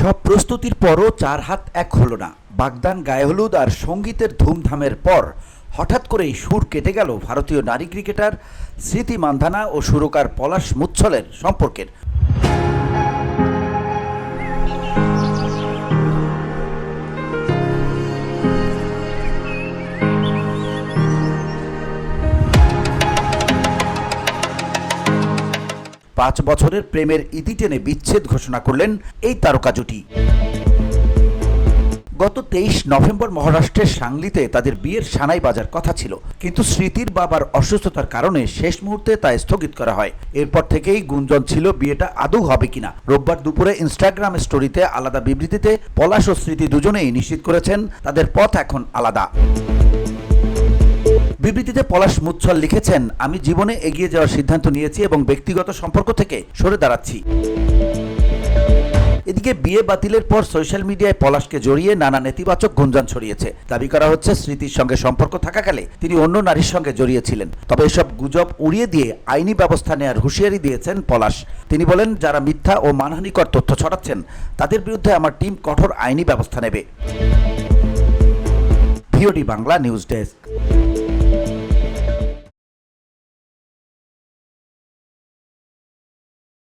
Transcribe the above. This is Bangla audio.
সব প্রস্তুতির পরও চার হাত এক হলো না। বাগদান গায়ে হলুদ আর সঙ্গীতের ধুমধামের পর হঠাৎ করেই সুর কেটে গেল ভারতীয় নারী ক্রিকেটার স্মৃতি মান্ধানা ও সুরকার পলাশ মুচ্ছলের সম্পর্কের। পাঁচ বছরের প্রেমের ইতি টেনে বিচ্ছেদ ঘোষণা করলেন এই তারকা জুটি। গত তেইশ নভেম্বর মহারাষ্ট্রের সাংলিতে তাদের বিয়ের সানাই বাজার কথা ছিল, কিন্তু স্মৃতির বাবার অসুস্থতার কারণে শেষ মুহূর্তে তা স্থগিত করা হয়। এরপর থেকেই গুঞ্জন ছিল, বিয়েটা আদৌ হবে কিনা। রোববার দুপুরে ইনস্টাগ্রাম স্টোরিতে আলাদা বিবৃতিতে পলাশ ও স্মৃতি দুজনেই নিশ্চিত করেছেন, তাদের পথ এখন আলাদা। বিবৃতিতে পলাশ মুচ্ছল লিখেছেন, আমি জীবনে এগিয়ে যাওয়ার সিদ্ধান্ত নিয়েছি এবং ব্যক্তিগত সম্পর্ক থেকে সরে দাঁড়াচ্ছি। এদিকে বিয়ে বাতিলের পর সোশ্যাল মিডিয়ায় পলাশকে জড়িয়ে নানা নেতিবাচক গুঞ্জন ছড়িয়েছে। দাবি করা হচ্ছে, স্মৃতির সঙ্গে সম্পর্ক থাকাকালে তিনি অন্য নারীর সঙ্গে জড়িয়েছিলেন। তবে এসব গুজব উড়িয়ে দিয়ে আইনি ব্যবস্থা নেয়ার হুঁশিয়ারি দিয়েছেন পলাশ। তিনি বলেন, যারা মিথ্যা ও মানহানিকর তথ্য ছড়াচ্ছেন, তাদের বিরুদ্ধে আমার টিম কঠোর আইনি ব্যবস্থা নেবে। Bangla news desk.